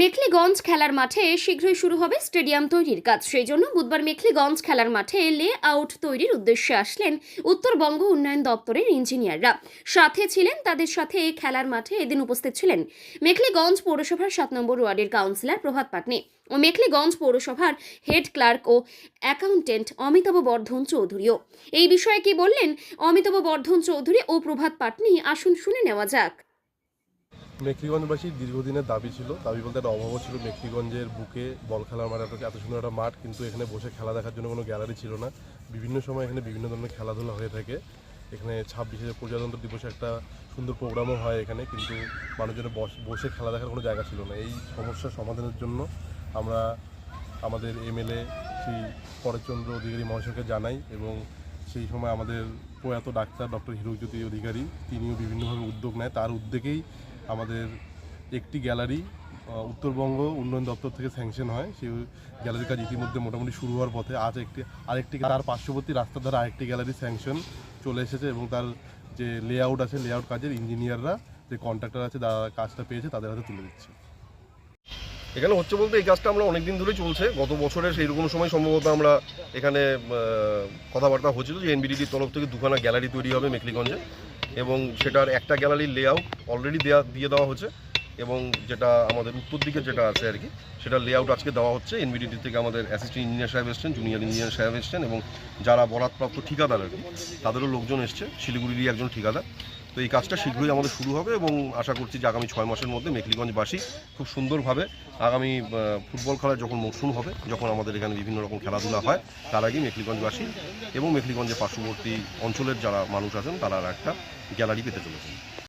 মেখলিগঞ্জ খেলার মাঠে শীঘ্রই শুরু হবে স্টেডিয়াম তৈরির কাজ। সেই জন্য বুধবার মেখলিগঞ্জ খেলার মাঠে লে আউট তৈরির উদ্দেশ্যে আসলেন উত্তরবঙ্গ উন্নয়ন দপ্তরের ইঞ্জিনিয়াররা। সাথে ছিলেন তাদের সাথে খেলার মাঠে এদিন উপস্থিত ছিলেন মেখলিগঞ্জ পৌরসভার সাত নম্বর ওয়ার্ডের কাউন্সিলর প্রভাত পাটনি ও মেখলিগঞ্জ পৌরসভার হেড ক্লার্ক ও অ্যাকাউন্টেন্ট অমিতাভ বর্ধন চৌধুরীও। এই বিষয়ে কি বললেন অমিতাভ বর্ধন চৌধুরী ও প্রভাত পাটনি? আসুন শুনে নেওয়া যাক। মেখলিগঞ্জবাসীর দীর্ঘদিনের দাবি ছিল। দাবি বলতে একটা অভাবও ছিল মেখলিগঞ্জের বুকে বল খেলার মাঠ একটা এত সুন্দর একটা মাঠ, কিন্তু এখানে বসে খেলা দেখার জন্য কোনো গ্যালারি ছিল না। বিভিন্ন সময় এখানে বিভিন্ন ধরনের খেলাধুলা হয়ে থাকে। এখানে ছাব্বিশে প্রজাতন্ত্র দিবসে একটা সুন্দর প্রোগ্রামও হয় এখানে, কিন্তু মানুষজনের বস- বসে খেলা দেখার কোনো জায়গা ছিল না। এই সমস্যার সমাধানের জন্য আমরা আমাদের এমএলএ শ্রী পরেশচন্দ্র অধিকারী মহাশয়কে জানাই এবং সেই সময় আমাদের প্রয়াত ডাক্তার ডক্টর হিরোজ্যোতি অধিকারী, তিনিও বিভিন্নভাবে উদ্যোগ নেয়। তার উদ্যোগেই আমাদের একটি গ্যালারি উত্তরবঙ্গ উন্নয়ন দপ্তর থেকে স্যাংশন হয়। সেই গ্যালারির কাজ ইতিমধ্যে মোটামুটি শুরু হওয়ার পথে আজ একটি, আরেকটি তার পার্শ্ববর্তী রাস্তার ধারে আরেকটি গ্যালারি স্যাংশন চলে এসেছে এবং তার যে লেআউট আছে লেআউট কাজের ইঞ্জিনিয়াররা যে কন্ট্রাক্টর আছে যারা কাজটা পেয়েছে, তাদের হাতে তুলে দিচ্ছে। এখানে হচ্ছে বলতে এই কাজটা আমরা অনেক দিন ধরেই চলছে। গত বছরের সেই রকম সময় সম্ভবত আমরা এখানে কথাবার্তা হচ্ছিল যে এনবিডিটির তরফ থেকে দুখানা গ্যালারি তৈরি হবে মেখলিগঞ্জে এবং সেটার একটা গ্যালারির লেআউট অলরেডি দেওয়া দিয়ে দেওয়া হচ্ছে এবং যেটা আমাদের উত্তর দিকে যেটা আছে আর কি সেটা লেআউট আজকে দেওয়া হচ্ছে। এনবিডিটি থেকে আমাদের অ্যাসিস্ট্যান্ট ইঞ্জিনিয়ার সাহেব এসছেন জুনিয়ার ইঞ্জিনিয়ার সাহেব এসছেন এবং যারা বরাতপ্রাপ্ত ঠিকাদার আর কি, তাদেরও লোকজন এসছে। শিলিগুড়িরই একজন ঠিকাদার। তো এই কাজটা শীঘ্রই আমাদের শুরু হবে এবং আশা করছি যে আগামী ছয় মাসের মধ্যে মেখলিগঞ্জবাসী খুব সুন্দরভাবে আগামী ফুটবল খেলার যখন মৌসুম হবে, যখন আমাদের এখানে বিভিন্ন রকম খেলাধুলা হয়, তার আগেই মেখলিগঞ্জবাসী এবং মেখলিগঞ্জের পার্শ্ববর্তী অঞ্চলের যারা মানুষ আছেন, তারা একটা গ্যালারি পেতে চলেছেন।